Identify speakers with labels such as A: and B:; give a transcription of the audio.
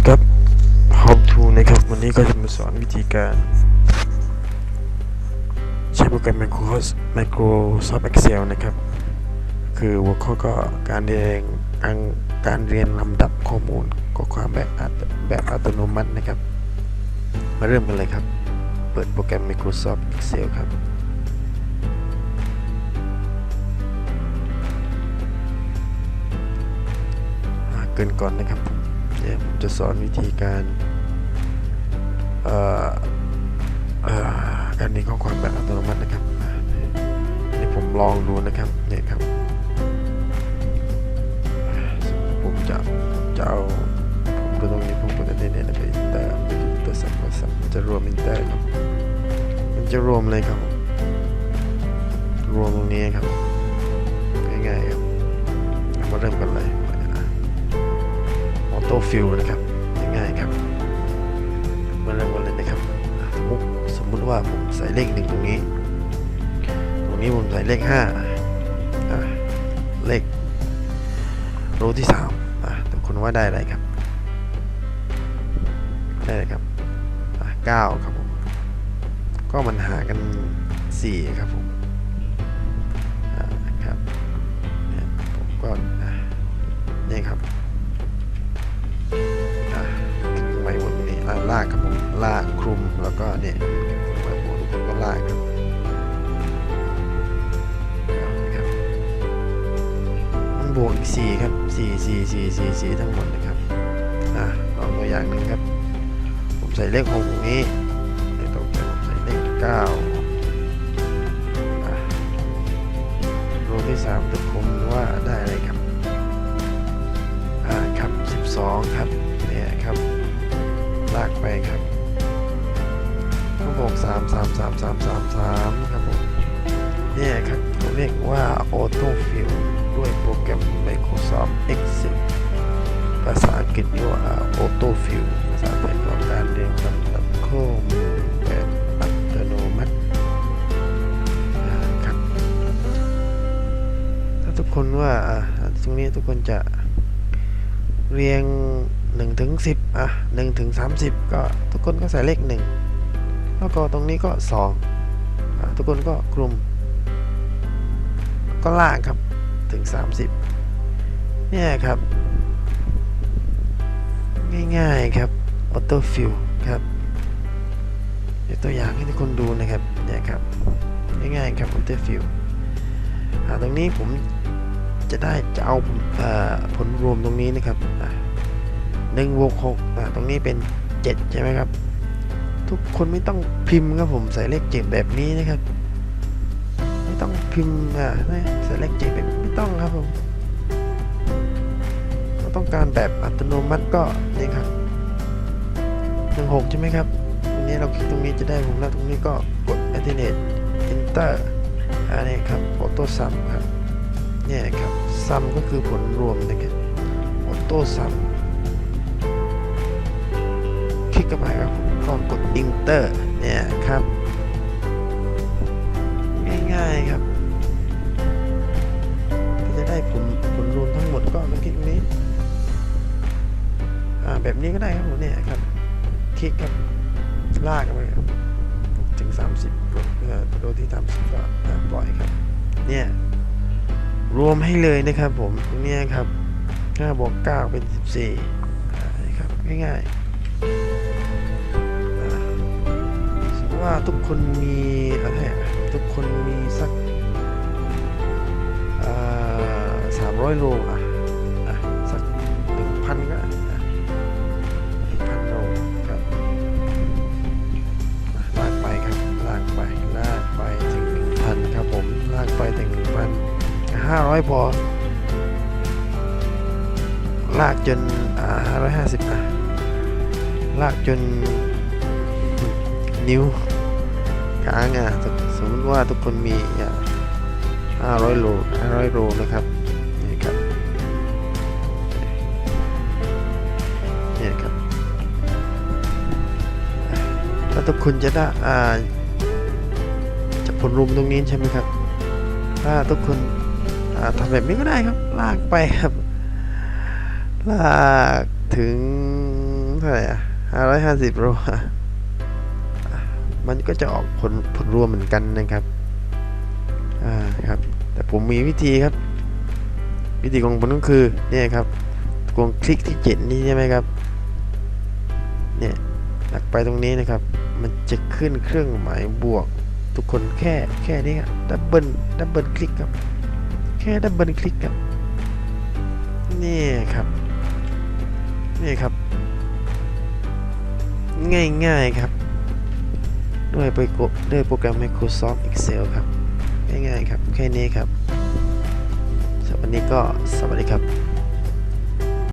A: ดีครับ How to นะครับวันนี้ก็จะมาสอนวิธีการใช้โปรแกรม Microsoft Microsoft Excel นะครับ คือหัวข้อก็การเรียนอังการเรียนลำดับข้อมูลข้อความแบบอัตแบบอัตโนมัตินะครับ มาเริ่มกันเลยครับ เปิดโปรแกรม Microsoft Excel ครับอ่าเกินก่อนนะครับ เดี๋ยผมจะสอนวิธีการการเรียนข้อความแบบอัตโนมัตินะครับนี่ผมลองดูนะครับเนี่ยครับอ่าสมมุติผมจะจะเอาผมดูตรงนี้ผมกดเนี่ยเนี่ยไปอินเตอร์อินเตอร์สัมพัสัมมันจะรวมอินเตอร์ครับมันจะรวมเลยครับ รวมตรงนี้ครับง่ายๆครับมาเริ่มกันเลย โตฟิลนะครับง่ายๆครับมาเริ่มกันเลยนะครับสมมติสมมติว่าผมใส่เลขหนึ่งตรงนี้ ตรงนี้ผมใส่เลขห้าเลขโรที่สามอะทุกคนว่าได้อะไรครับ ได้อะไรครับเก้าครับผมก็มันหากันสี่ครับผม วกอีกสี่ครับสี่สี่สี่สี่สี่ทั้งหมดนะครับอะลองตัวอย่างหนึ่งครับ ผมใส่เลขหกตรงนี้ในตรงนี้ผมใส่เลขเก้าอะโรที่สามทุกคนว่าได้อะไรครับอ่าครับ 12 ครับเนี่ยครับ ลากไปครับก็บอก3 3 3 3 3 3ครับผมเนี่ยครับ เรียกว่า Auto Fill ด้วยโปรแกรม Microsoft Excel ภาษาอังกฤษเรียกว่า Auto Fill ภาษาไทยก็การเรียงลำดับข้อมูลแบบอัตโนมัติครับถ้าทุกคนว่าตรงนี้ทุกคนจะเรียง1ถึง10 อะ1ถึง30 ก็ทุกคนก็ใส่เลข 1 แล้วก็ตรงนี้ก็2อะทุกคนก็กลุ่ม ก็ลากครับถึง 30 เนี่ยครับ ง่ายๆครับ auto fill ครับเดี๋ยวตัวอย่างให้ทุกคนดูนะครับเนี่ยครับง่ายๆครับ auto fill อ่าตรงนี้ผมจะได้จะเอาผลรวมตรงนี้นะครับหนึ่งบวกหกตรงนี้เป็นเจ็ดใช่ไหมครับ ทุกคนไม่ต้องพิมพ์ครับผมใส่เลขเจ็ดแบบนี้นะครับ พิมพ์อะใส่เลขเจ็ดแบบไม่ต้องครับผมเราต้องการแบบอัตโนมัติก็นี่ครับหนึ่งหกใช่ไหมครับตรงนี้เราคลิกตรงนี้จะได้ผมแล้วตรงนี้ก็กด alternate enter อันนี้ครับ auto sum ครับเนี่ยครับซัมก็คือผลรวมนะครับออโต้ซัมคลิกเข้าไปครับผมก็กด Enter เนี่ยครับ ง่ายๆครับ ได้ผลผลรวมทั้งหมดก็มาคลิกตรงนี้ อ่าแบบนี้ก็ได้ครับผมเนี่ยครับ คลิกครับลากไปครับถึง 30กดเพื่อโดยที่30ก็ปล่อยครับ เนี่ย รวมให้เลยนะครับผมตรงนี้ครับ5บวก9เป็น 14อ่านี่ครับง่ายๆสมมติว่าทุกคนมีอะไร อยโลอะอะสักหนึ่งพันก็หนึ่งพันโลครับลากไปครับลากไปลากไปถึงหนึ่งพันครับผมลากไปถึงหนึ่งพันห้าร้อยพอ ลากจนอ่าห้าร้อยห้าสิบอะลากจนนิ้วค้างอะสมมติว่าทุกคนมีอะห้าร้อยโลห้าร้อยโล นะครับ ทุกคนจะได้อ่าจะผลรวมตรงนี้ใช่ไหมครับ ถ้าทุกคนอ่าทำแบบนี้ก็ได้ครับ ลากไปครับ ลากถึงเท่าไหร่อะห้าร้อยห้าสิบโลมันก็จะออกผลผลรวมเหมือนกันนะครับอ่าครับ แต่ผมมีวิธีครับ วิธีของผมก็คือเนี่ยครับกดคลิกที่เจ็ดนี้ใช่ไหมครับ เนี่ยหลักไปตรงนี้นะครับ มันจะขึ้นเครื่องหมายบวก ทุกคนแค่แค่นี้ครับดับเบิลดับเบิลคลิกครับ แค่ดับเบิลคลิกครับนี่ครับนี่ครับ ง่ายๆครับ ด้วยไปกดด้วยโปรแกรม Microsoft Excel ครับ ง่ายๆครับ แค่นี้ครับสำหรับวันนี้ก็สวัสดีครับ